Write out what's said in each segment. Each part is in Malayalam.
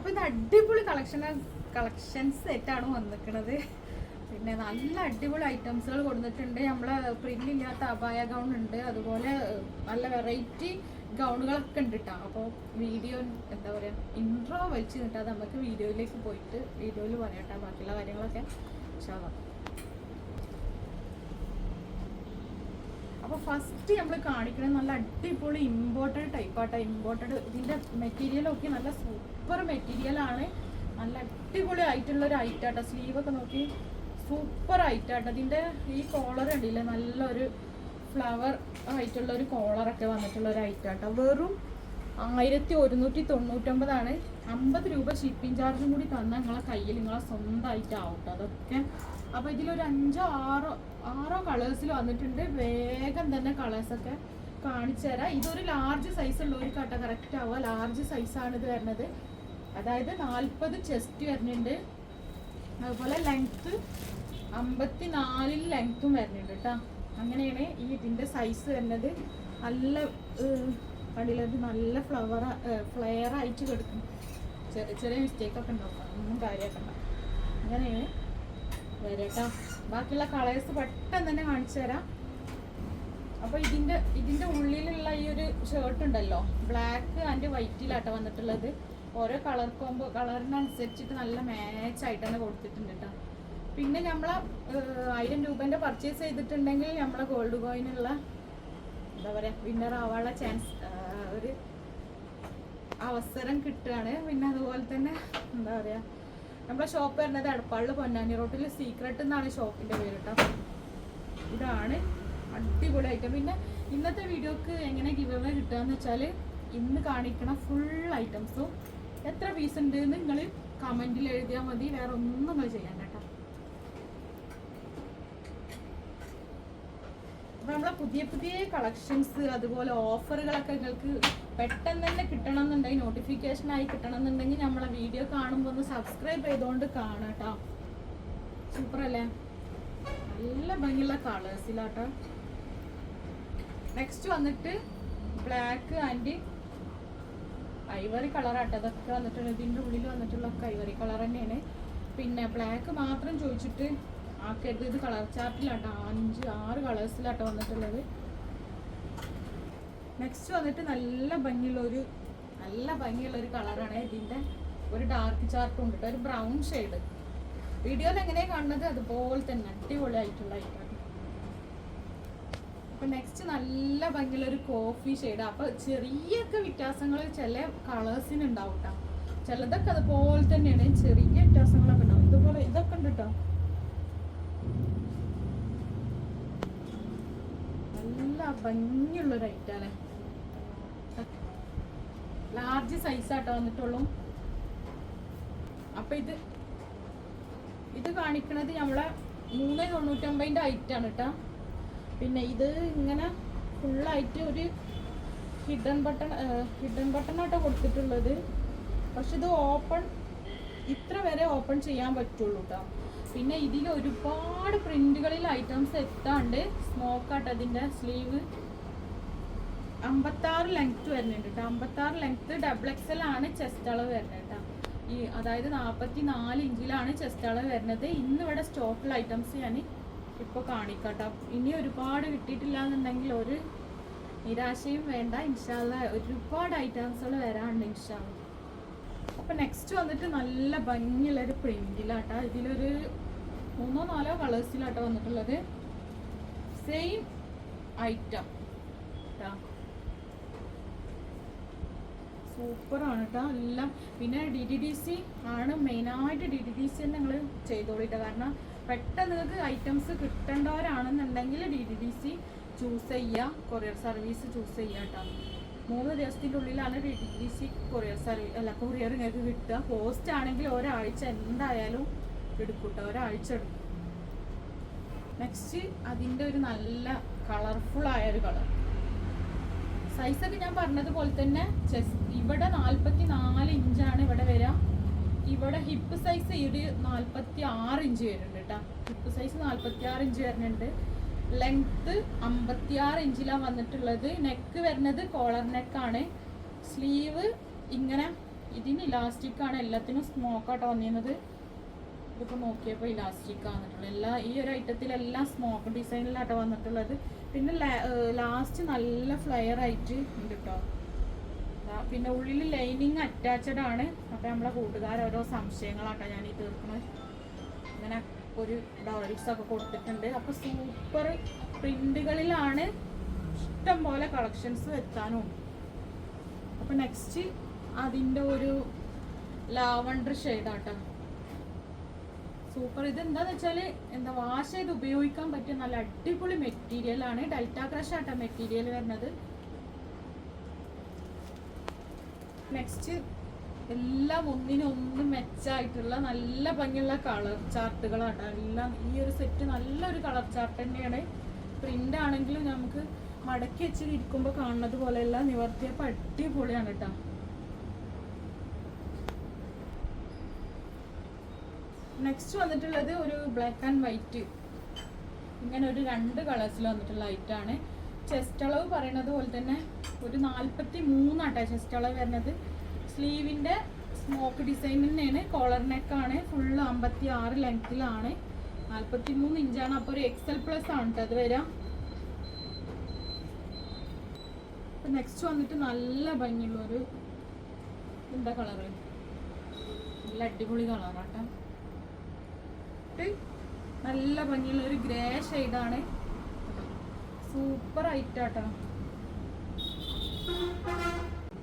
അപ്പൊ ഇത് അടിപൊളി കളക്ഷൻ കളക്ഷൻസ് സെറ്റാണ് വന്നിരിക്കുന്നത് പിന്നെ നല്ല അടിപൊളി ഐറ്റംസുകൾ കൊടുത്തിട്ടുണ്ട്. നമ്മളെ പ്രിന്റ് ഇല്ലാത്ത അപായ ഗൗൺ ഉണ്ട്. അതുപോലെ നല്ല വെറൈറ്റി ഗൗണുകളൊക്കെ ഉണ്ട് കേട്ടോ അപ്പോൾ വീഡിയോ എന്താ പറയുക ഇൻട്രോ വലിച്ചു നിട്ടാൽ നമുക്ക് വീഡിയോയിലേക്ക് പോയിട്ട് വീഡിയോയിൽ പറയാം കേട്ടോ ബാക്കിയുള്ള കാര്യങ്ങളൊക്കെ. ഷാവാം അപ്പോൾ ഫസ്റ്റ് നമ്മൾ കാണിക്കുന്നത് നല്ല അടിപൊളി ഇമ്പോർട്ടഡ് ടൈപ്പാട്ടോ ഇമ്പോർട്ടഡ് ഇതിന്റെ മെറ്റീരിയലൊക്കെ നല്ല സൂപ്പർ മെറ്റീരിയലാണ് നല്ല അടിപൊളി ആയിട്ടുള്ള ഒരു ഐറ്റാട്ടോ സ്ലീവൊക്കെ നോക്കി സൂപ്പർ ഐറ്റാട്ടോ ഇതിന്റെ ഈ കോളർ കണ്ടില്ലേ? നല്ലൊരു ഫ്ലവർ ആയിട്ടുള്ള ഒരു കോളറൊക്കെ വന്നിട്ടുള്ള ഒരു ഐറ്റാട്ടോ വെറും ആയിരത്തി ഒരുന്നൂറ്റി തൊണ്ണൂറ്റൊമ്പതാണ് അമ്പത് രൂപ ഷിപ്പിംഗ് ചാർജും കൂടി തന്നാൽ നിങ്ങളെ കയ്യിൽ നിങ്ങളെ സ്വന്തമായിട്ടാവും ട്ടോ. അതൊക്കെ അപ്പോൾ ഇതിലൊരു അഞ്ചോ ആറോ ആറോ കളേഴ്സിൽ വന്നിട്ടുണ്ട്. വേഗം തന്നെ കളേഴ്സൊക്കെ കാണിച്ചു തരാം. ഇതൊരു ലാർജ് സൈസ് ഉള്ള ഒരു കേട്ടോ കറക്റ്റ് ആവുക. ലാർജ് സൈസാണ് ഇത് വരുന്നത്. അതായത് നാൽപ്പത് ചെസ്റ്റ് വരുന്നുണ്ട്. അതുപോലെ ലെങ്ത്ത് അമ്പത്തി നാലിൽ ലെങ്ത്തും വരുന്നുണ്ട് കേട്ടോ. അങ്ങനെയാണ് ഈ ഇതിന്റെ സൈസ് വരുന്നത്. നല്ല കടിയിലത് നല്ല ഫ്ലവർ ഫ്ലെയർ ആയിട്ട് കിടക്കും ചെറിയ ചെറിയ മിസ്റ്റേക്കൊക്കെ ഉണ്ടാവും. ഒന്നും കാര്യമാക്കണ്ട അങ്ങനെയാണ് വരട്ടോ. ബാക്കിയുള്ള കളേഴ്സ് പെട്ടെന്ന് തന്നെ കാണിച്ചു തരാം. അപ്പൊ ഇതിന്റെ ഇതിന്റെ ഉള്ളിലുള്ള ഈ ഒരു ഷർട്ട് ഉണ്ടല്ലോ ബ്ലാക്ക് ആൻഡ് വൈറ്റിലാട്ടോ വന്നിട്ടുള്ളത്. ഓരോ കളർ കോമ്പോ കളറിനനുസരിച്ചിട്ട് നല്ല മാച്ച് ആയിട്ട് തന്നെ കൊടുത്തിട്ടുണ്ട് കേട്ടോ പിന്നെ നമ്മളെ ഏഹ്, ആയിരം രൂപന്റെ പർച്ചേസ് ചെയ്തിട്ടുണ്ടെങ്കിൽ നമ്മളെ ഗോൾഡ് കോയിനുള്ള എന്താ പറയാ വിന്നർ ആവാനുള്ള ചാൻസ് ഒരു അവസരം കിട്ടുകയാണ്. പിന്നെ അതുപോലെ തന്നെ എന്താ പറയാ നമ്മളെ ഷോപ്പ് വരുന്നത് എടപ്പാളിൽ പൊന്നാനി റോട്ടിൽ സീക്രട്ട് എന്നാണ് ഷോപ്പിന്റെ പേര് കേട്ടോ ഇതാണ് അടിപൊളി ഐറ്റം പിന്നെ ഇന്നത്തെ വീഡിയോക്ക് എങ്ങനെ ഗിവ് അവേ കിട്ടുകയെന്ന് വെച്ചാൽ ഇന്ന് കാണിക്കണ ഫുൾ ഐറ്റംസും എത്ര പീസ് ഉണ്ട് എന്ന് നിങ്ങൾ കമന്റിൽ എഴുതിയാൽ മതി. വേറെ ഒന്നും നിങ്ങൾ ചെയ്യാൻ കേട്ടോ അപ്പൊ നമ്മളെ പുതിയ പുതിയ കളക്ഷൻസ് അതുപോലെ ഓഫറുകളൊക്കെ നിങ്ങൾക്ക് പെട്ടെന്ന് തന്നെ കിട്ടണം എന്നുണ്ടെങ്കിൽ നോട്ടിഫിക്കേഷൻ ആയി കിട്ടണം എന്നുണ്ടെങ്കിൽ നമ്മളെ വീഡിയോ കാണുമ്പോൾ ഒന്ന് സബ്സ്ക്രൈബ് ചെയ്തുകൊണ്ട് കാണാട്ടോ സൂപ്പർ അല്ലേ നല്ല ഭംഗിയുള്ള കളേഴ്സിലാട്ടോ നെക്സ്റ്റ് വന്നിട്ട് ബ്ലാക്ക് ആൻഡ് ഐവറി കളറാട്ടോ അതൊക്കെ വന്നിട്ടുള്ള ഇതിന്റെ ഉള്ളിൽ വന്നിട്ടുള്ള ഐവറി കളർ തന്നെയാണ്. പിന്നെ ബ്ലാക്ക് മാത്രം ചോദിച്ചിട്ട് ആക്കരുത് ഇത് കളർ ചാർട്ടിലാട്ടോ. അഞ്ച് ആറ് കളേഴ്സിലാട്ടോ വന്നിട്ടുള്ളത്. നെക്സ്റ്റ് വന്നിട്ട് നല്ല ഭംഗിയുള്ള ഒരു നല്ല ഭംഗിയുള്ള ഒരു കളറാണ് ഇതിന്റെ ഒരു ഡാർക്ക് ചാർട്ടും ഉണ്ട്. ഒരു ബ്രൗൺ ഷെയ്ഡ് വീഡിയോയിൽ എങ്ങനെയാണ് കാണുന്നത്? അതുപോലെ തന്നെ അടിപൊളിയായിട്ടുള്ള ഐറ്റാണ് അപ്പൊ നെക്സ്റ്റ് നല്ല ഭംഗിയുള്ള ഒരു കോഫി ഷെയ്ഡ് അപ്പൊ ചെറിയൊക്കെ വ്യത്യാസങ്ങൾ ചില കളേഴ്സിന് ഉണ്ടാവും കേട്ടോ ചിലതൊക്കെ അതുപോലെ തന്നെയാണ്. ചെറിയ വ്യത്യാസങ്ങളൊക്കെ ഉണ്ടാവും. ഇതുപോലെ ഇതൊക്കെ ഉണ്ട് കേട്ടോ നല്ല ഭംഗിയുള്ളൊരു ഐറ്റാണ് ലാർജ് സൈസാട്ടോ വന്നിട്ടുള്ളൂ. അപ്പൊ ഇത് ഇത് കാണിക്കണത് നമ്മളെ മൂന്ന് തൊണ്ണൂറ്റൊമ്പതിന്റെ ഐറ്റാണ് കേട്ടോ പിന്നെ ഇത് ഇങ്ങനെ ഫുള്ളായിട്ട് ഒരു ഹിഡൻ ബട്ടൺ ഹിഡൻ ബട്ടൺ ആട്ടോ കൊടുത്തിട്ടുള്ളത്. പക്ഷെ ഇത് ഓപ്പൺ ഇത്ര വരെ ഓപ്പൺ ചെയ്യാൻ പറ്റുള്ളൂ കേട്ടോ പിന്നെ ഇതിൽ ഒരുപാട് പ്രിന്റുകളിൽ ഐറ്റംസ് എത്താണ്ട് സ്മോക്ക് ആട്ടോ അതിന്റെ സ്ലീവ് അമ്പത്താറ് ലെങ്ത് വരുന്നുണ്ട് കേട്ടോ അമ്പത്താറ് ലെങ്ത് ഡബിൾ എക്സ് എൽ ആണ് ചെസ്റ്റ് അളവ് വരുന്നത് കേട്ടോ ഈ അതായത് നാൽപ്പത്തി നാല് ഇഞ്ചിലാണ് ചെസ്റ്റ് അളവ് വരുന്നത്. ഇന്ന് ഇവിടെ സ്റ്റോക്കിൽ ഐറ്റംസ് ഞാൻ ഇപ്പോൾ കാണിക്കട്ടോ ഇനി ഒരുപാട് കിട്ടിയിട്ടില്ല എന്നുണ്ടെങ്കിൽ ഒരു നിരാശയും വേണ്ട. ഇൻഷാല്ല ഒരുപാട് ഐറ്റംസുകൾ വരാനുണ്ട് ഇൻഷാല്ല അപ്പം നെക്സ്റ്റ് വന്നിട്ട് നല്ല ഭംഗിയുള്ളൊരു പ്രിന്റിലാട്ടോ ഇതിലൊരു മൂന്നോ നാലോ കളേഴ്സിലാട്ടോ വന്നിട്ടുള്ളത്. സെയിം ഐറ്റം കേട്ടോ സൂപ്പറാണ് കേട്ടോ എല്ലാം. പിന്നെ ഡി ടി ഡി സി ആണ് മെയിനായിട്ട് ഡി ടി ഡി സി നിങ്ങൾ ചെയ്തോളിട്ടോ. കാരണം പെട്ടെന്ന് നിങ്ങൾക്ക് items കിട്ടേണ്ടവരാണെന്നുണ്ടെങ്കിൽ D T D C choose ചെയ്യുക കൊറിയർ സർവീസ് ചൂസ് ചെയ്യുക കേട്ടോ മൂന്ന് ദിവസത്തിന്റെ ഉള്ളിലാണ് D T D C courier service അല്ല കൊറിയർ നിങ്ങൾക്ക് കിട്ടുക. പോസ്റ്റ് ആണെങ്കിൽ ഒരാഴ്ച എന്തായാലും എടുക്കും കേട്ടോ ഒരാഴ്ച എടുക്കും നെക്സ്റ്റ് അതിന്റെ ഒരു നല്ല കളർഫുൾ ആയ ഒരു കളർ സൈസൊക്കെ ഞാൻ പറഞ്ഞതുപോലെ തന്നെ ചെസ് ഇവിടെ നാൽപ്പത്തി നാല് ഇഞ്ചാണ് ഇവിടെ വരിക. ഇവിടെ ഹിപ്പ് സൈസ് ഒരു നാൽപ്പത്തി ആറ് ഇഞ്ച് വരുന്നുണ്ട് കേട്ടോ. ഹിപ്പ് സൈസ് നാൽപ്പത്തി ആറ് ഇഞ്ച് വരുന്നുണ്ട്. ലെങ്ത്ത് അമ്പത്തി ആറ് ഇഞ്ചിലാണ് വന്നിട്ടുള്ളത്. നെക്ക് വരുന്നത് കോളർ നെക്കാണ് സ്ലീവ് ഇങ്ങനെ ഇതിന് ഇലാസ്റ്റിക് ആണ്. എല്ലാത്തിനും സ്മോക്കാട്ടോ വന്നിരുന്നത്. ഇതിപ്പോൾ നോക്കിയപ്പോൾ ഇലാസ്റ്റിക് വന്നിട്ടുള്ളത് എല്ലാ ഈ ഒരു ഐറ്റത്തിലെല്ലാം സ്മോക്ക് ഡിസൈനിലാട്ടോ വന്നിട്ടുള്ളത്. പിന്നെ ലാസ്റ്റ് നല്ല ഫ്ലയർ ആയിട്ട് ഉണ്ട് കേട്ടോ പിന്നെ ഉള്ളിൽ ലൈനിങ് അറ്റാച്ചഡ് ആണ്. അപ്പോൾ നമ്മളെ കൂട്ടുകാർ ഓരോ സംശയങ്ങളാട്ടോ ഞാൻ ഈ തീർക്കുന്നത് ഇങ്ങനെ ഒരു ഡോൾസ് ഒക്കെ കൊടുത്തിട്ടുണ്ട്. അപ്പോൾ സൂപ്പർ പ്രിന്റുകളിലാണ് ഇഷ്ടം പോലെ കളക്ഷൻസ് എത്താനും അപ്പോൾ നെക്സ്റ്റ് അതിന്റെ ഒരു ലാവണ്ടർ ഷെയ്ഡാട്ടോ സൂപ്പർ ഇത് എന്താന്ന് വെച്ചാൽ എന്താ വാഷ് ചെയ്ത് ഉപയോഗിക്കാൻ പറ്റിയ നല്ല അടിപൊളി മെറ്റീരിയൽ ആണ്. ഡെൽറ്റ ക്രഷ് ആട്ടോ മെറ്റീരിയൽ വരുന്നത്. നെക്സ്റ്റ് എല്ലാം ഒന്നിനൊന്ന് മെച്ചായിട്ടുള്ള നല്ല ഭംഗിയുള്ള കളർ ചാർട്ടുകളാണ് എല്ലാം ഈ ഒരു സെറ്റ് നല്ലൊരു കളർ ചാർട്ട് തന്നെയാണ്. പ്രിന്റ് ആണെങ്കിലും നമുക്ക് മടക്കി വെച്ചിട്ട് ഇരിക്കുമ്പോൾ കാണുന്നത് പോലെയല്ല. നിവർത്തിയപ്പോൾ അടിപൊളിയാണ് കേട്ടോ നെക്സ്റ്റ് വന്നിട്ടുള്ളത് ഒരു ബ്ലാക്ക് ആൻഡ് വൈറ്റ് ഇങ്ങനെ ഒരു രണ്ട് കളേഴ്സിൽ വന്നിട്ടുള്ള ലൈറ്റ് ആണ്. ചെസ്റ്റ് അളവ് പറയണത് പോലെ തന്നെ ഒരു നാൽപ്പത്തി മൂന്നാട്ടെ ചെസ്റ്റ് അളവ് വരുന്നത്. സ്ലീവിന്റെ സ്മോക്ക് ഡിസൈൻ തന്നെയാണ്. കോളർ നെക്കാണ് ഫുള്ള് അമ്പത്തി ആറ് ലെങ്ത്തിലാണ് നാൽപ്പത്തി മൂന്ന് ഇഞ്ചാണ് അപ്പോൾ ഒരു എക്സൽ പ്ലസ് ആണ് കേട്ടോ അത് വരാം. നെക്സ്റ്റ് വന്നിട്ട് നല്ല ഭംഗിയുള്ള ഒരു എന്താ കളറ് നല്ല അടിപൊളി കളറാട്ടോ ഇട്ട് നല്ല ഭംഗിയുള്ള ഒരു ഗ്രേ ഷെയ്ഡാണ്. സൂപ്പർ ഐറ്റാട്ടോ.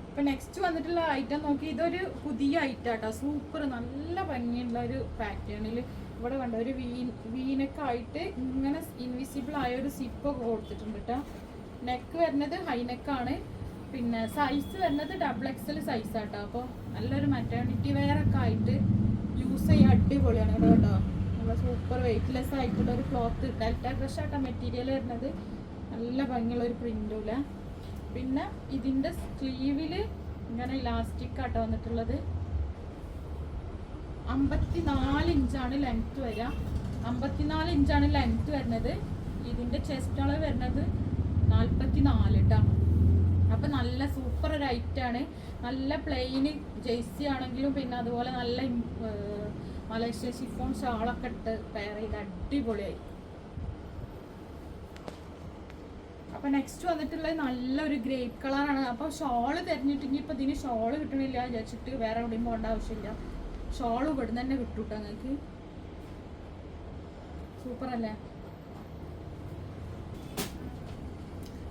ഇപ്പൊ നെക്സ്റ്റ് വന്നിട്ടുള്ള ഐറ്റം നോക്കി ഇതൊരു പുതിയ ഐറ്റാട്ടോ. സൂപ്പർ നല്ല ഭംഗിയുള്ള ഒരു പാറ്റേണിൽ ഇവിടെ കണ്ട ഒരു വീൻ വീനൊക്കെ ആയിട്ട് ഇങ്ങനെ ഇൻവിസിബിൾ ആയ ഒരു സിപ്പ് ഒക്കെ കൊടുത്തിട്ടുണ്ട് കേട്ടോ നെക്ക് വരുന്നത് ഹൈനെക്കാണ് പിന്നെ സൈസ് വരുന്നത് ഡബിൾ എക്സൽ സൈസ് ആട്ടോ. അപ്പോൾ നല്ലൊരു മെറ്റേണിറ്റി വെയർ ഒക്കെ ആയിട്ട് യൂസ് ചെയ്യാൻ അടിപൊളിയാണ്. കേട്ടോ നല്ല സൂപ്പർ വെയിറ്റ്ലെസ് ആയിട്ടുള്ള ഒരു ക്ലോത്ത് ഡെൽറ്റ ക്രഷ് ആട്ട മെറ്റീരിയൽ വരുന്നത്. നല്ല ഭംഗിയുള്ള ഒരു പ്രിന്റുമില്ല പിന്നെ ഇതിന്റെ സ്ലീവിൽ ഇങ്ങനെ ഇലാസ്റ്റിക് ആട്ടോ വന്നിട്ടുള്ളത്. അമ്പത്തി നാല് ഇഞ്ചാണ് ലെങ്ത് വരിക. അമ്പത്തിനാല് ഇഞ്ചാണ് ലെങ്ത് വരുന്നത്. ഇതിന്റെ ചെസ്റ്റ് അളവ് വരുന്നത് നാൽപ്പത്തി നാല് കേട്ടോ അപ്പം നല്ല സൂപ്പർ ഒരു ഐറ്റാണ് നല്ല പ്ലെയിന് ജേഴ്സി ആണെങ്കിലും പിന്നെ അതുപോലെ നല്ല മലേഷ്യ ഷിഫോൺ ഷാളൊക്കെ ഇട്ട് പെയർ ചെയ്ത് അടിപൊളിയായി. അപ്പൊ നെക്സ്റ്റ് വന്നിട്ടുള്ളത് നല്ലൊരു ഗ്രേപ്പ് കളറാണ് അപ്പൊ ഷോൾ ഇനി ഇപ്പൊ ഇതിന് ഷോൾ കിട്ടണില്ല വിചാരിച്ചിട്ട് വേറെ എവിടെയും പോകേണ്ട ആവശ്യമില്ല. ഷോൾ ഇവിടുന്ന് തന്നെ കിട്ടൂട്ടോ നിങ്ങൾക്ക്. സൂപ്പർ അല്ലേ?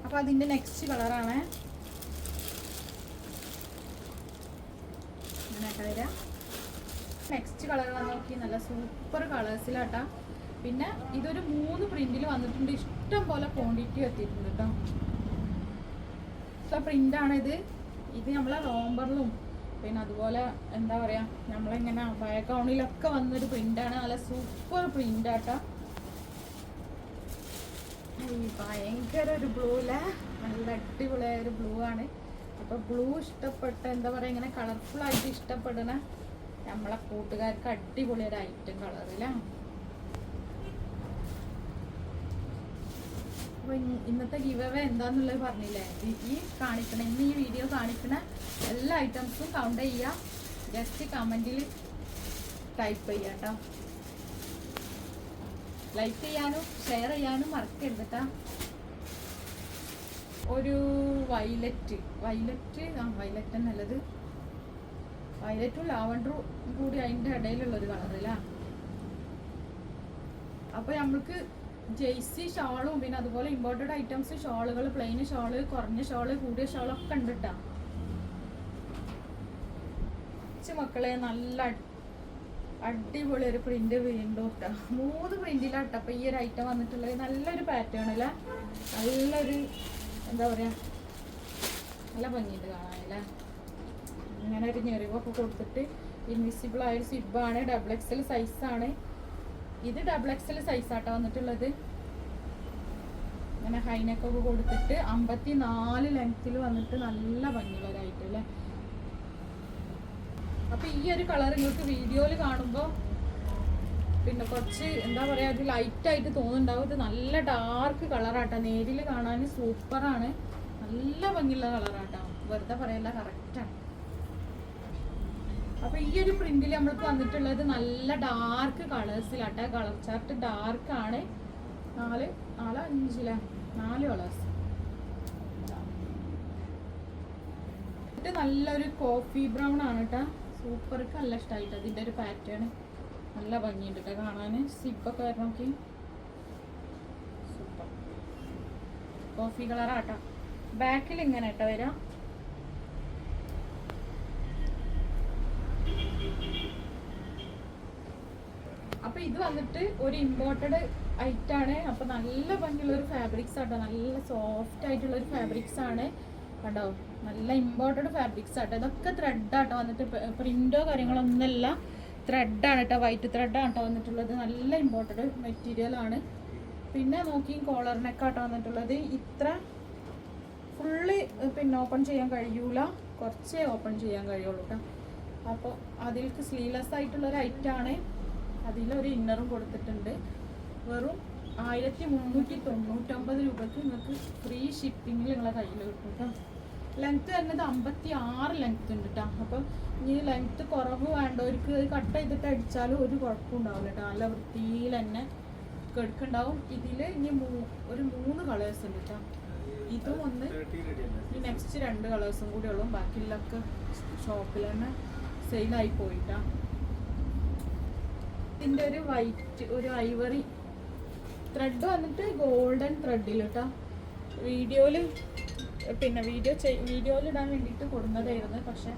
അപ്പൊ അതിന്റെ നെക്സ്റ്റ് കളറാണ് ഇങ്ങനെയായിട്ട് വരാം. നെക്സ്റ്റ് കളർ നോക്കി. നല്ല സൂപ്പർ കളേഴ്സിലാട്ടാ പിന്നെ ഇതൊരു മൂന്ന് പ്രിന്റിൽ വന്നിട്ടുണ്ട്. ഇഷ്ടം പോലെ ക്വാണ്ടിറ്റി എത്തിയിട്ടുണ്ട് കേട്ടോ സോ പ്രിന്റ് ഇത്. നമ്മളെ റോംബറിലും പിന്നെ അതുപോലെ എന്താ പറയാ നമ്മളിങ്ങനെ ബാക്ക്ഗ്രൗണ്ടിലൊക്കെ വന്നൊരു പ്രിന്റാണ് നല്ല സൂപ്പർ പ്രിന്റ് ആട്ടാ ഭയങ്കര ഒരു ബ്ലൂ നല്ല അടിപൊളിയായ ഒരു ബ്ലൂ ആണ്. അപ്പൊ ബ്ലൂ ഇഷ്ടപ്പെട്ട എന്താ പറയാ ഇങ്ങനെ കളർഫുൾ ആയിട്ട് ഇഷ്ടപ്പെടുന്ന നമ്മളെ കൂട്ടുകാർക്ക് അടിപൊളി ഒരു ഐറ്റം ഇന്ന് ഇന്നത്തെ ഗിവ് എന്താന്നുള്ളത് പറഞ്ഞില്ലേ? ഈ- കാണിക്കണ ഇന്ന് ഈ വീഡിയോ കാണിക്കണ എല്ലാ ഐറ്റംസും കൗണ്ട് ചെയ്യുക. ജസ്റ്റ് കമന്റിൽ ടൈപ്പ് ചെയ്യാം കേട്ടോ ലൈക്ക് ചെയ്യാനും ഷെയർ ചെയ്യാനും മറക്കരുത് ഒരു വൈലറ്റ് വൈലറ്റ് ആ വൈലറ്റ് നല്ലത് വയലറ്റും ലാവണ്ടറും കൂടി അതിന്റെ ഇടയിലുള്ള ഒരു കളറല്ല അപ്പൊ നമ്മൾക്ക് ജെയ്സി ഷാളും പിന്നെ അതുപോലെ ഇമ്പോർട്ടഡ് ഐറ്റംസ് ഷാളുകൾ പ്ലെയിൻ ഷാൾ കുറഞ്ഞ ഷാൾ കൂടിയ ഷാളൊക്കെ ഉണ്ട് മക്കളെ നല്ല അടിപൊളി ഒരു പ്രിന്റ് വീണ്ടും ഇട്ടാ മൂന്ന് പ്രിന്റിലാട്ട അപ്പൊ ഈ ഒരു ഐറ്റം വന്നിട്ടുള്ളത് നല്ലൊരു പാറ്റേൺ അല്ലേ നല്ലൊരു എന്താ പറയാ നല്ല ഭംഗിയുണ്ട് കാണാനല്ലേ ഇങ്ങനെ ഒരു ഞെറിവൊക്കെ കൊടുത്തിട്ട് ഇൻവിസിബിൾ ആയ ഒരു സിബാണ് ഡബിൾ എക്സൽ സൈസാണ് ഇത് ഡബിൾ എക്സൽ സൈസാട്ടോ വന്നിട്ടുള്ളത്. ഇങ്ങനെ ഹൈനെക്കൊക്കെ കൊടുത്തിട്ട് അമ്പത്തി നാല് ലെങ്ത്തിൽ വന്നിട്ട് നല്ല ഭംഗിയുള്ളതായിട്ട് അല്ലേ അപ്പൊ ഈ ഒരു കളർ നിങ്ങൾക്ക് വീഡിയോയിൽ കാണുമ്പോൾ പിന്നെ കുറച്ച് എന്താ പറയാ ഒരു ലൈറ്റ് ആയിട്ട് തോന്നുന്നുണ്ടാവും. ഇത് നല്ല ഡാർക്ക് കളറാട്ടോ നേരിൽ കാണാൻ സൂപ്പറാണ് നല്ല ഭംഗിയുള്ള കളറാട്ടോ വെറുതെ പറയല്ല കറക്റ്റാണ് അപ്പൊ ഈ ഒരു പ്രിന്റിൽ നമ്മൾക്ക് വന്നിട്ടുള്ളത് നല്ല ഡാർക്ക് കളേഴ്സിലാട്ടെ കളർ ചാർട്ട് ഡാർക്ക് ആണ്. നാല് നാല് അഞ്ചില നാല് കളേഴ്സ് നല്ലൊരു കോഫി ബ്രൗൺ ആണ് കേട്ടോ സൂപ്പർക്ക് നല്ല ഇഷ്ടമായിട്ട് ഇതിന്റെ ഒരു പാറ്റേൺ നല്ല ഭംഗിയുണ്ട് കേട്ടോ കാണാൻ സിപ്പൊക്കെ വരണം നോക്കി. സൂപ്പർ കോഫി കളറാട്ടോ ബാക്കിൽ ഇങ്ങനെ കേട്ടോ വരാം. അപ്പൊ ഇത് വന്നിട്ട് ഒരു ഇമ്പോർട്ടഡ് ഐറ്റം ആണ്. അപ്പൊ നല്ല ഭംഗിയുള്ള ഒരു ഫാബ്രിക്സ് ആട്ടോ. നല്ല സോഫ്റ്റ് ആയിട്ടുള്ള ഒരു ഫാബ്രിക്സ് ആണ്. കണ്ടോ? നല്ല ഇമ്പോർട്ടഡ് ഫാബ്രിക്സ് ആട്ടോ. ഇതൊക്കെ ത്രെഡ് ആട്ടോ വന്നിട്ട്. പ്രിന്റോ കാര്യങ്ങളോ കാര്യങ്ങളൊന്നുമല്ല ത്രെഡാണ് കേട്ടോ വൈറ്റ് ത്രെഡാണ് കേട്ടോ വന്നിട്ടുള്ളത്. നല്ല ഇമ്പോർട്ടഡ് മെറ്റീരിയൽ ആണ്. പിന്നെ നോക്കി കോളറിനൊക്കെ വന്നിട്ടുള്ളത്. ഇത്ര ഫുള്ള് പിന്നെ ഓപ്പൺ ചെയ്യാൻ കഴിയൂല. കുറച്ചേ ഓപ്പൺ ചെയ്യാൻ കഴിയുള്ളൂ കേട്ടോ അപ്പോൾ അതിൽക്ക് സ്ലീവ്ലെസ് ആയിട്ടുള്ളൊരു ഐറ്റം ആണ്. അതിലൊരു ഇന്നറും കൊടുത്തിട്ടുണ്ട്. വെറും ആയിരത്തി മുന്നൂറ്റി തൊണ്ണൂറ്റൊമ്പത് രൂപക്ക് നിങ്ങൾക്ക് ഫ്രീ ഷിപ്പിംഗിൽ നിങ്ങളെ കയ്യിൽ കിട്ടും കേട്ടോ ലെങ്ത് വരുന്നത് അമ്പത്തി ആറ് ലെങ്ത് ഉണ്ട് കേട്ടോ അപ്പം ഇനി ലെങ്ത്ത് കുറവ് വേണ്ടവർക്ക് കട്ട് ചെയ്തിട്ട് അടിച്ചാലും ഒരു കുഴപ്പം ഉണ്ടാവില്ല കേട്ടോ നല്ല വൃത്തിയിൽ തന്നെ കെടുക്കുണ്ടാവും ഇതിൽ ഇനി മൂ- ഒരു മൂന്ന് കളേഴ്സ് ഉണ്ട് കേട്ടോ ഇതും ഒന്ന് ഈ നെക്സ്റ്റ് രണ്ട് കളേഴ്സും കൂടി ഉള്ളൂ. ബാക്കിയുള്ളൊക്കെ ഷോപ്പിൽ തന്നെ സെയിലായി പോയിട്ടാ ഇതിന്റെ ഒരു വൈറ്റ് ഒരു ഐവറി ത്രെഡ് വന്നിട്ട് ഗോൾഡൻ ത്രെഡിൽ കേട്ടോ വീഡിയോയിൽ പിന്നെ വീഡിയോ വീഡിയോയിൽ ഇടാൻ വേണ്ടിയിട്ട് കൊടുന്നതായിരുന്നു. പക്ഷെ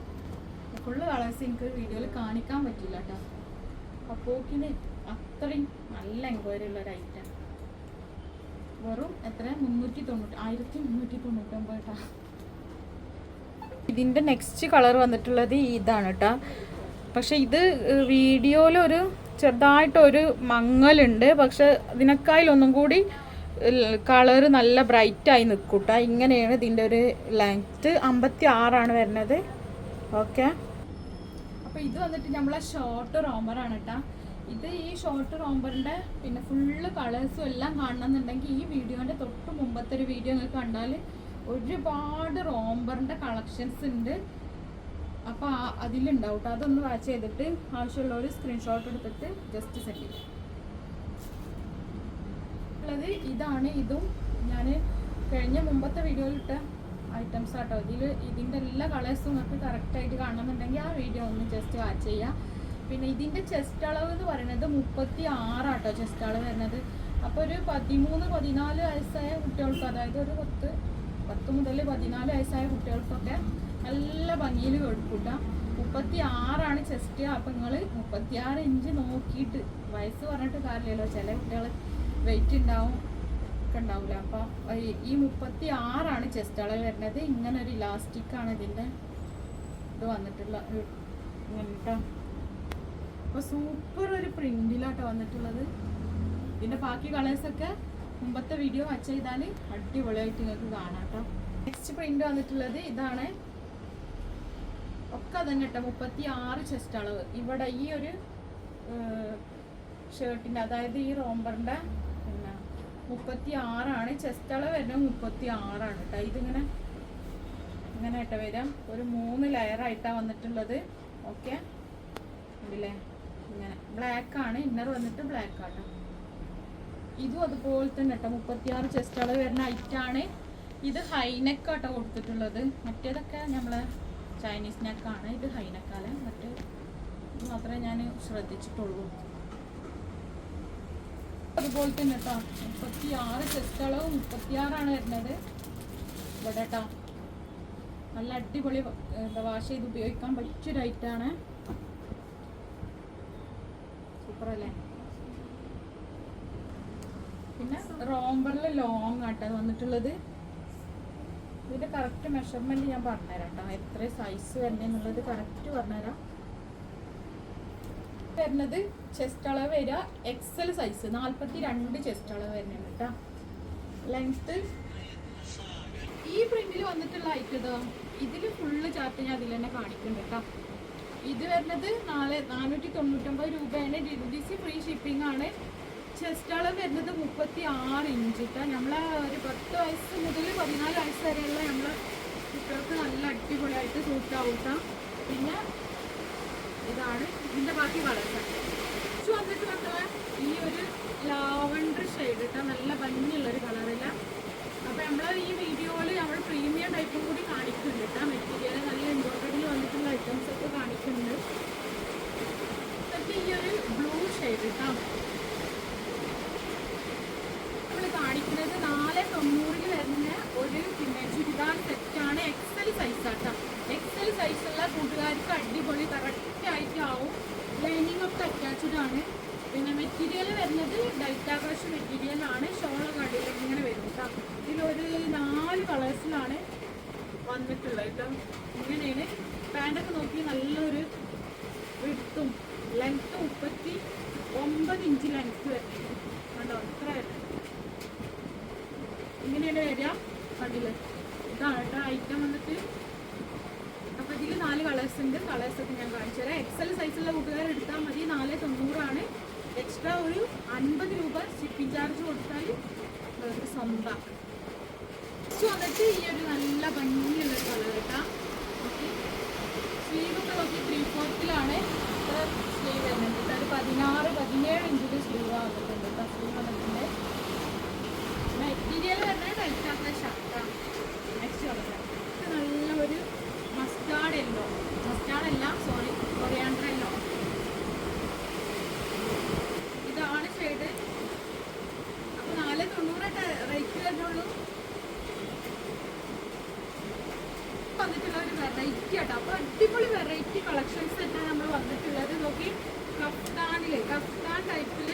ഫുള്ള് കളേഴ്സ് എനിക്ക് വീഡിയോയിൽ കാണിക്കാൻ പറ്റില്ല കേട്ടോ അപ്പോക്കിന് അത്രയും നല്ല എൻക്വയറി ഉള്ള ഒരു ഐറ്റം വെറും എത്ര മുന്നൂറ്റി തൊണ്ണൂറ്റി ആയിരത്തി മുന്നൂറ്റി തൊണ്ണൂറ്റൊമ്പത് കേട്ടോ ഇതിന്റെ നെക്സ്റ്റ് കളർ വന്നിട്ടുള്ളത് ഇതാണ് കേട്ടോ പക്ഷെ ഇത് വീഡിയോയിലൊരു ചെറുതായിട്ടൊരു മങ്ങലുണ്ട്. പക്ഷെ ഇതിനേക്കാളും ഒന്നും കൂടി കളറ് നല്ല ബ്രൈറ്റായി നിൽക്കൂട്ട. കേട്ടോ ഇങ്ങനെയാണ് ഇതിന്റെ ഒരു ലെങ്ത്ത് അമ്പത്തി ആറാണ് വരുന്നത്. ഓക്കെ. അപ്പോൾ ഇത് വന്നിട്ട് നമ്മളെ ഷോർട്ട് റോമറാണ് കേട്ടോ ഇത് ഈ ഷോർട്ട് റോംബറിന്റെ പിന്നെ ഫുള്ള് കളേഴ്സും എല്ലാം കാണണമെന്നുണ്ടെങ്കിൽ ഈ വീഡിയോന്റെ തൊട്ട് മുമ്പത്തെ ഒരു വീഡിയോ നിങ്ങൾ കണ്ടാൽ ഒരുപാട് റോംബറിന്റെ കളക്ഷൻസ് ഉണ്ട്. അപ്പൊ അതിലുണ്ടാവും. അതൊന്ന് വാച്ച് ചെയ്തിട്ട് ആവശ്യമുള്ള ഒരു സ്ക്രീൻഷോട്ട് എടുത്തിട്ട് ജസ്റ്റ് സെൻഡ് ചെയ്യും. ഉള്ളത് ഇതാണ് ഇതും. ഞാൻ കഴിഞ്ഞ മുമ്പത്തെ വീഡിയോയിൽ ഇട്ട ഐറ്റംസ് ആട്ടോ. ഇതിൽ ഇതിന്റെ എല്ലാ കളേഴ്സും നിങ്ങൾക്ക് കറക്റ്റായിട്ട് കാണണമെന്നുണ്ടെങ്കിൽ ആ വീഡിയോ ഒന്ന് ജസ്റ്റ് വാച്ച് ചെയ്യുക പിന്നെ ഇതിന്റെ ചെസ്റ്റ് അളവ് എന്ന് പറയുന്നത് മുപ്പത്തി ആറാട്ടോ ചെസ്റ്റ് അളവ് വരുന്നത്. അപ്പോൾ ഒരു പതിമൂന്ന് പതിനാല് വയസ്സായ കുട്ടികൾക്ക് അതായത് ഒരു പത്ത് പത്ത് മുതൽ പതിനാല് വയസ്സായ കുട്ടികൾക്കൊക്കെ നല്ല ഭംഗിയിൽ കൊടുക്കൂട്ടാ. മുപ്പത്തി ആറാണ് ചെസ്റ്റ്. അപ്പം നിങ്ങൾ മുപ്പത്തി ആറ് ഇഞ്ച് നോക്കിയിട്ട് വയസ്സ് പറഞ്ഞിട്ട് കാര്യമില്ലല്ലോ. ചില കുട്ടികൾ വെയിറ്റ് ഉണ്ടാവും ഒക്കെ ഉണ്ടാവില്ല അപ്പം ഈ മുപ്പത്തി ആറാണ് ചെസ്റ്റ് അളവ് വരുന്നത്. ഇങ്ങനെ ഒരു ഇലാസ്റ്റിക്കാണ് ഇതിന്റെ ഇത് വന്നിട്ടുള്ള ഒരു ഇങ്ങനെ ട്ടോ. സൂപ്പർ ഒരു പ്രിന്റിലാട്ടോ വന്നിട്ടുള്ളത്. ഇതിന്റെ ബാക്കി കളേഴ്സൊക്കെ മുമ്പത്തെ വീഡിയോ വാച്ച് ചെയ്താൽ അടിപൊളിയായിട്ട് നിങ്ങൾക്ക് കാണാം കേട്ടോ നെക്സ്റ്റ് പ്രിന്റ് വന്നിട്ടുള്ളത് ഇതാണ് ഒക്കെ തന്നെ കേട്ടോ മുപ്പത്തി ആറ് ചെസ്റ്റ് അളവ്. ഇവിടെ ഈ ഒരു ഷർട്ടിന്റെ അതായത് ഈ റോംബറിന്റെ പിന്നെ മുപ്പത്തി ആറാണ് ചെസ്റ്റ് അളവ് വരുന്നത്. മുപ്പത്തി ആറാണ് കേട്ടോ ഇതിങ്ങനെ ഇങ്ങനെ കേട്ടോ വരാം. ഒരു മൂന്ന് ലെയർ ആയിട്ടാ വന്നിട്ടുള്ളത്. ഓക്കെ ഉണ്ടല്ലേ ഇങ്ങനെ. ബ്ലാക്ക് ആണ്. ഇന്നർ വന്നിട്ട് ബ്ലാക്ക് ആണ് ഇതും അതുപോലെ തന്നെ കേട്ടോ മുപ്പത്തിയാറ് ചെസ്റ്റ് അളവ് വരുന്ന ഐറ്റാണ് ഇത് ഹൈനെക്കാട്ടോ കൊടുത്തിട്ടുള്ളത്. മറ്റേതൊക്കെ നമ്മളെ ചൈനീസ് നെക്കാണ് ഇത് ഹൈനക്കാലം മറ്റ് ഇത് മാത്രമേ ഞാൻ ശ്രദ്ധിച്ചിട്ടുള്ളൂ. അതുപോലെ തന്നെ കേട്ടോ മുപ്പത്തി ആറ് ചെസ്റ്റ് അളവ് മുപ്പത്തിയാറാണ് വരുന്നത്. ഇവിടെ നല്ല അടിപൊളി എന്താ വാഷ് ചെയ്ത് ഉപയോഗിക്കാൻ പറ്റിയൊരു ഐറ്റാണ് സൂപ്പർ അല്ലേ പിന്നെ റോംബറിൽ ലോങ് ആട്ടോ വന്നിട്ടുള്ളത്. ഇതിന്റെ കറക്റ്റ് മെഷർമെന്റ് ഞാൻ പറഞ്ഞുതരാം എത്ര സൈസ് വരുന്നുള്ളത് കറക്റ്റ് പറഞ്ഞുതരാം. വരുന്നത് ചെസ്റ്റ് അളവ് വരിക എക്സൽ സൈസ് നാൽപ്പത്തി രണ്ട് ചെസ്റ്റ് അളവ് വരുന്നുണ്ട് കേട്ടോ. ലെങ്ത് ഈ പ്രിന്റിൽ വന്നിട്ടുള്ള ഐറ്റതോ ഇതിൽ ഫുള്ള് ചാർട്ട് ഞാൻ അതിൽ തന്നെ കാണിക്കുന്നുണ്ട് കേട്ടോ. ഇത് വരുന്നത് നാല് നാനൂറ്റി തൊണ്ണൂറ്റൊമ്പത് രൂപയാണ് D D C free shipping ആണ്. ചെസ്റ്റ് അളവ് വരുന്നത് മുപ്പത്തി ആറ് ഇഞ്ച് കേട്ടോ നമ്മളെ ഒരു പത്ത് വയസ്സ് മുതൽ പതിനാല് വയസ്സ് വരെയുള്ള നമ്മളെ കുട്ടികൾക്ക് നല്ല അടിപൊളിയായിട്ട് സൂട്ട് ആവും പിന്നെ ഇതാണ് ഇതിന്റെ ബാക്കി കളേഴ്സാണ് കുറച്ച് വന്നിട്ട് മക്കളെ ഈ ഒരു ലാവണ്ടർ ഷെയ്ഡ് ഇട്ടാ നല്ല ഭംഗിയുള്ളൊരു കളറില്ല അപ്പോൾ നമ്മൾ ഈ വീഡിയോയിൽ നമ്മൾ പ്രീമിയം ടൈപ്പും കൂടി കാണിക്കുന്നുണ്ട് കേട്ടോ മെറ്റീരിയൽ നല്ല എംബ്രോയിഡറിയിൽ വന്നിട്ടുള്ള ഐറ്റംസ് ഒക്കെ കാണിക്കുന്നുണ്ട്. ഈ ഒരു ബ്ലൂ ഷെയ്ഡ് കേട്ടോ നമ്മൾ കാണിക്കുന്നത് നാല് തൊണ്ണൂറിൽ വരുന്ന ഒരു പിന്നെ ചുരിദാർ സെറ്റാണ് എക്സൽ സൈസ് ആട്ടോ. എക്സൽ സൈസുള്ള കൂട്ടുകാർക്ക് അടിപൊളി കറക്റ്റ് ആയിട്ട് ആവും. ലൈനിങ് ഒക്കെ അറ്റാച്ച്ഡ് ആണ്. പിന്നെ മെറ്റീരിയൽ വരുന്നത് ഡൈറ്റാകാശ് മെറ്റീരിയൽ ആണ്. ഷോള കടയിൽ ഇങ്ങനെ വരുന്നത് ഇതിലൊരു നാല് കളേഴ്സിലാണ് വന്നിട്ടുള്ളത് കേട്ടോ ഇങ്ങനെയാണ്. പാന്റൊക്കെ നോക്കി നല്ലൊരു വിടുത്തും ലെങ്ത്തും മുപ്പത്തി ഒമ്പത് ഇഞ്ച് ലെങ്ത്ത് വരുന്നത് കണ്ടോ ഇത്ര വരുന്നത് ഇങ്ങനെയാണ് വരിക കണ്ടില്ലേ ഇതാണ് കേട്ടോ ഐറ്റം വന്നിട്ട് അപ്പൊ ഇതിൽ നാല് കളേഴ്സ് ഉണ്ട് കളേഴ്സ് ഒക്കെ ഞാൻ കാണിച്ചു തരാം എക്സൽ സൈസുള്ള കൂട്ടുകാർ എടുത്താൽ മതി നാല് തൊണ്ണൂറാണ് എക്സ്ട്രാ ഒരു അൻപത് രൂപ ഷിപ്പിംഗ് ചാർജ് കൊടുത്താൽ നിങ്ങൾക്ക് സ്വന്തമാക്കാം ഇത് വന്നിട്ട് ഈ ഒരു നല്ല ഭംഗിയുള്ള കളർ കേട്ടോ സ്ലീവൊക്കെ നോക്കി ത്രീ ഫോർത്തിലാണ് സ്ലീവ് വരുന്നത് കേട്ടോ. ഒരു പതിനാറ് പതിനേഴ് ഇഞ്ചിൽ സ്ലീവ് ആകുന്നുണ്ട് സ്ലീവ് വന്നിട്ടുണ്ട് മെറ്റീരിയൽ പറഞ്ഞാൽ കഴിക്കാത്ത ഷർട്ടാണ് നെക്സ്റ്റ് കളർ നല്ല ഒരു മസ്റ്റാർഡ് എല്ലോ മസ്റ്റാർഡ് എല്ലാം സോറി കൊറിയാണ്ടർ എല്ലോ ഇതാണ് ഷെയ്ഡ് അപ്പോൾ നാല് തൊണ്ണൂറായിട്ട് റേറ്റ് വരുന്നുള്ളൂ വന്നിട്ടുള്ള ഒരു വെറൈറ്റി ആട്ടോ അപ്പൊ അടിപൊളി വെറൈറ്റി കളക്ഷൻസ് തന്നെ നമ്മൾ വന്നിട്ടുള്ളത് നോക്കി കഫ്താനിൽ കഫ്താൻ ടൈപ്പിൽ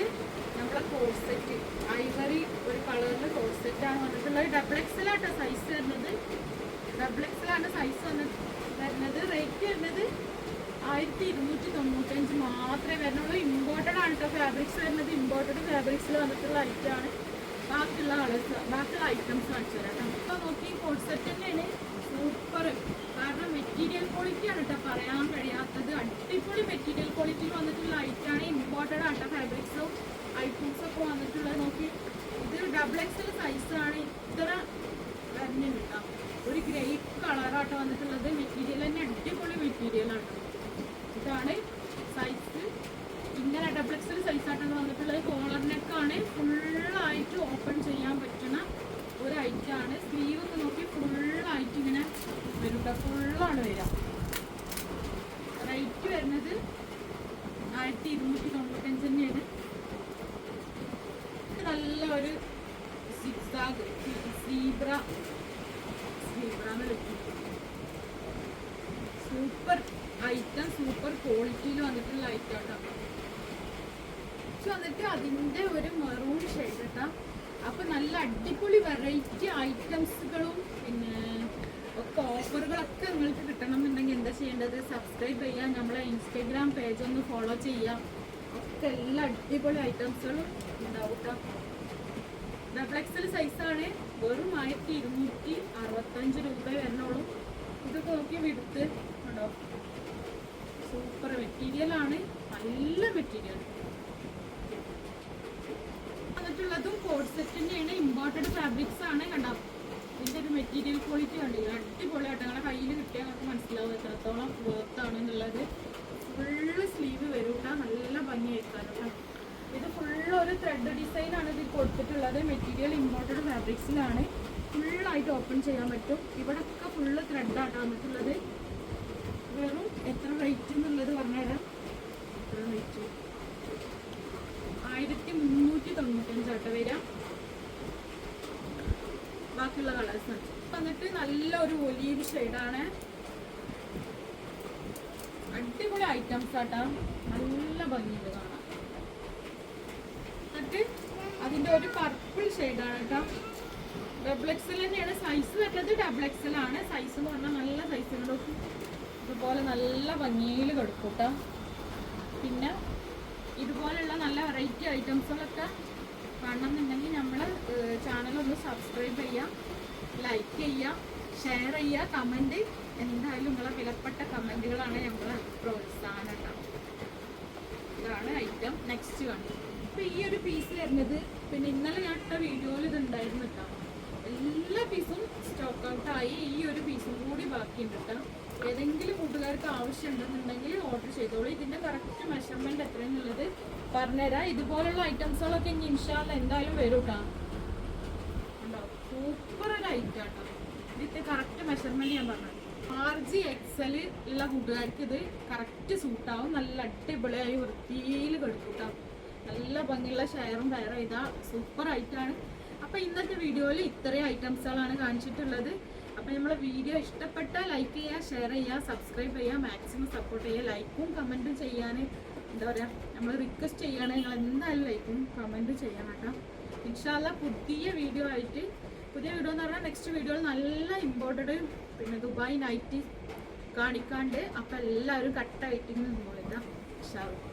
നമ്മളെ കോഴ്സെറ്റ് ഐവറി ഒരു കളറിൽ കോഴ്സെറ്റ് ആണ് വന്നിട്ടുള്ളത് ഡബിൾ സൈസ് വരുന്നത്. ഡബിൾ സൈസ് വന്നത് വരുന്നത് റേറ്റ് വരുന്നത് ആയിരത്തി ഇരുന്നൂറ്റി തൊണ്ണൂറ്റഞ്ച് മാത്രമേ വരുന്നുള്ളൂ. ഇമ്പോർട്ടഡ് ആണ് കേട്ടോ ഫാബ്രിക്സ് വരുന്നത്. ഇമ്പോർട്ടഡ് ഫാബ്രിക്സിൽ വന്നിട്ടുള്ള ഐറ്റം ആണ്. ബാക്കിയുള്ള കളേഴ്സ് ബാക്കിയുള്ള ഐറ്റംസ് കാണിച്ചു തരാം. കേട്ടോ നോക്കി കോൺസെപ്റ്റ് തന്നെയാണ്. സൂപ്പർ കാരണം മെറ്റീരിയൽ ക്വാളിറ്റി ആണ് കേട്ടോ പറയാൻ കഴിയാത്തത്. അടിപൊളി മെറ്റീരിയൽ ക്വാളിറ്റിയിൽ വന്നിട്ടുള്ള ഐറ്റാണ് ഇമ്പോർട്ടഡ് ആട്ടോ ഫാബ്രിക്സും ഐറ്റംസ് ഒക്കെ വന്നിട്ടുള്ളത്. നോക്കി. ഡബിൾ എക്സൽ സൈസാണ് ഇത്ര വരുന്നുണ്ട് കേട്ടോ. ഒരു ഗ്രേപ്പ് കളറാട്ടോ വന്നിട്ടുള്ളത്. മെറ്റീരിയൽ തന്നെ അടിപൊളി മെറ്റീരിയൽ ആണ്. ഇതാണ് സൈസ് ഇങ്ങനെ ഡബിൾ എക്സൽ സൈസായിട്ടാണ് വന്നിട്ടുള്ളത്. കോളർ നെക്കാണ് ഫുള്ളായിട്ട് ഓപ്പൺ ചെയ്യാൻ പറ്റുന്ന ഒരു ഐറ്റം ആണ്. സ്ലീവ് ഒക്കെ നോക്കി ഫുള്ളായിട്ട് ഇങ്ങനെ വരും ഫുള്ളാണ് വരിക. റേറ്റ് വരുന്നത് ആയിരത്തി ഇരുന്നൂറ്റി തൊണ്ണൂറ്റഞ്ച് തന്നെയാണ് ഇത് നല്ല ഒരു സിക്സാഗ് സീബ്ര സീബ്ര എന്ന് വിളിക്കും സൂപ്പർ ഐറ്റം സൂപ്പർ ക്വാളിറ്റിയിൽ വന്നിട്ടുള്ള ഐറ്റം കേട്ടോ പക്ഷെ വന്നിട്ട് അതിന്റെ ഒരു മെറൂൺ ഷെയ്ഡ് കേട്ടോ അപ്പൊ നല്ല അടിപൊളി വെറൈറ്റി ഐറ്റംസുകളും പിന്നെ ഒക്കെ ഓഫറുകളൊക്കെ നിങ്ങൾക്ക് കിട്ടണം എന്നുണ്ടെങ്കിൽ എന്താ ചെയ്യേണ്ടത്? സബ്സ്ക്രൈബ് ചെയ്യാം നമ്മളെ ഇൻസ്റ്റഗ്രാം പേജ് ഒന്ന് ഫോളോ ചെയ്യാം. ഒക്കെ എല്ലാ അടിപൊളി ഐറ്റംസുകളും ഉണ്ടാവും കേട്ടോ ഡബിൾ എക്സൽ സൈസാണ് വെറും ആയിരത്തി ഇരുന്നൂറ്റി അറുപത്തഞ്ച് രൂപ വരുന്നോളൂ ഇതൊക്കെ നോക്കി വിടുത്ത് ഉണ്ടോ? സൂപ്പർ മെറ്റീരിയലാണ് നല്ല മെറ്റീരിയൽ വന്നിട്ടുള്ളതും കോഡ് സെറ്റിന്റെ ആണ് ഇമ്പോർട്ടഡ് ഫാബ്രിക്സ് ആണ് കണ്ടോ? ഇതിന്റെ ഒരു മെറ്റീരിയൽ ക്വാളിറ്റി കണ്ടില്ല അടിപൊളിയായിട്ട് നിങ്ങളുടെ കയ്യിൽ കിട്ടിയാൽ നമുക്ക് മനസ്സിലാവും എത്രത്തോളം വർത്ത് എന്നുള്ളത്. ഫുള്ള് സ്ലീവ് വരും കേട്ടോ നല്ല ഭംഗിയായിരിക്കാം കേട്ടോ ഇത് ഫുള്ള് ഒരു ത്രെഡ് ആണ് ഇതിൽ കൊടുത്തിട്ടുള്ളത്. മെറ്റീരിയൽ ഇമ്പോർട്ടഡ് ഫാബ്രിക്സിലാണ് ഫുള്ളായിട്ട് ഓപ്പൺ ചെയ്യാൻ പറ്റും. ഇവിടെ ഒക്കെ ഫുള്ള് ത്രെഡാണ് വന്നിട്ടുള്ളത്. വെറും എത്ര റേറ്റ് എന്നുള്ളത് പറഞ്ഞുതരാം. എത്ര റേറ്റ് ആയിരത്തി മുന്നൂറ്റി തൊണ്ണൂറ്റഞ്ചാട്ടോ വരാം ബാക്കിയുള്ള കളേഴ്സ് വന്നിട്ട് നല്ല ഒരു ഒലീവ് ഷെയ്ഡാണ് അടിപൊളി ഐറ്റംസ് ആട്ടാ. നല്ല ഭംഗിയുണ്ട് കാണാൻ. എന്നിട്ട് അതിന്റെ ഒരു പർപ്പിൾ ഷെയ്ഡാണ് കേട്ടോ. ഡബിൾ എക്സൽ തന്നെയാണ്. സൈസ് വരുന്നത് ഡബിൾ എക്സൽ ആണ്. സൈസ് എന്ന് പറഞ്ഞാൽ നല്ല സൈസുകളൊക്കെ ഇതുപോലെ നല്ല ഭംഗിയിൽ കൊടുക്കും കേട്ടോ. പിന്നെ ഇതുപോലുള്ള നല്ല വെറൈറ്റി ഐറ്റംസുകളൊക്കെ കാണണമെന്നുണ്ടെങ്കിൽ നമ്മൾ ചാനൽ ഒന്ന് സബ്സ്ക്രൈബ് ചെയ്യാം ലൈക്ക് ചെയ്യാം ഷെയർ ചെയ്യുക കമന്റ് എന്തായാലും നിങ്ങളെ വിലപ്പെട്ട കമന്റുകളാണ് നമ്മൾ പ്രോത്സാഹനം ഇതാണ് ഐറ്റം നെക്സ്റ്റ് കാണും ഇപ്പം ഈ ഒരു പീസ് വരുന്നത് പിന്നെ ഇന്നലെ ഞാൻ ഇട്ട വീഡിയോയിൽ ഇതുണ്ടായിരുന്നു കേട്ടോ. എല്ലാ പീസും സ്റ്റോക്ക് ഔട്ടായി ഈ ഒരു പീസും കൂടി ബാക്കിയുണ്ട് കേട്ടോ. ഏതെങ്കിലും കൂട്ടുകാർക്ക് ആവശ്യം ഉണ്ടെന്നുണ്ടെങ്കിൽ ഓർഡർ ചെയ്തോളൂ. ഇതിന്റെ കറക്റ്റ് മെഷർമെന്റ് എത്രയെന്നുള്ളത് പറഞ്ഞുതരാം. ഇതുപോലുള്ള ഐറ്റംസുകളൊക്കെ ഇനി ഇൻഷാല്ല എന്തായാലും വരും കേട്ടോ സൂപ്പർ ഒരു ഐറ്റം കേട്ടോ ഇതിന്റെ കറക്റ്റ് മെഷർമെന്റ് ഞാൻ പറഞ്ഞത് ആർ ജി എക്സൽ ഉള്ള കൂട്ടുകാർക്ക് ഇത് കറക്റ്റ് സൂട്ടാവും നല്ല അടിപൊളിയായി വൃത്തിയിൽ കെടുക്കും കേട്ടോ നല്ല ഭംഗിയുള്ള ഷെയറും ഡയറും ഇതാ. സൂപ്പർ ഐറ്റാണ് അപ്പൊ ഇന്നത്തെ വീഡിയോയിൽ ഇത്രയും ഐറ്റംസുകളാണ് കാണിച്ചിട്ടുള്ളത്. അപ്പൊ നമ്മളെ വീഡിയോ ഇഷ്ടപ്പെട്ട ലൈക്ക് ചെയ്യുക ഷെയർ ചെയ്യുക സബ്സ്ക്രൈബ് ചെയ്യുക മാക്സിമം സപ്പോർട്ട് ചെയ്യുക ലൈക്കും കമന്റും ചെയ്യാൻ എന്താ പറയാ നമ്മൾ റിക്വസ്റ്റ് ചെയ്യണേ നിങ്ങൾ എന്തായാലും ലൈക്കും കമന്റും ചെയ്യണം കേട്ടോ ഇൻഷാല്ല പുതിയ വീഡിയോ ആയിട്ട് പുതിയ വീഡിയോ എന്ന് പറഞ്ഞാൽ നെക്സ്റ്റ് വീഡിയോയിൽ നല്ല ഇമ്പോർട്ടഡ് പിന്നെ ദുബായ് നൈറ്റ് കാണിക്കാണ്ട് അപ്പം എല്ലാവരും കട്ടായിട്ട് നിന്നോളിട്ടാ ഇൻഷാല്ല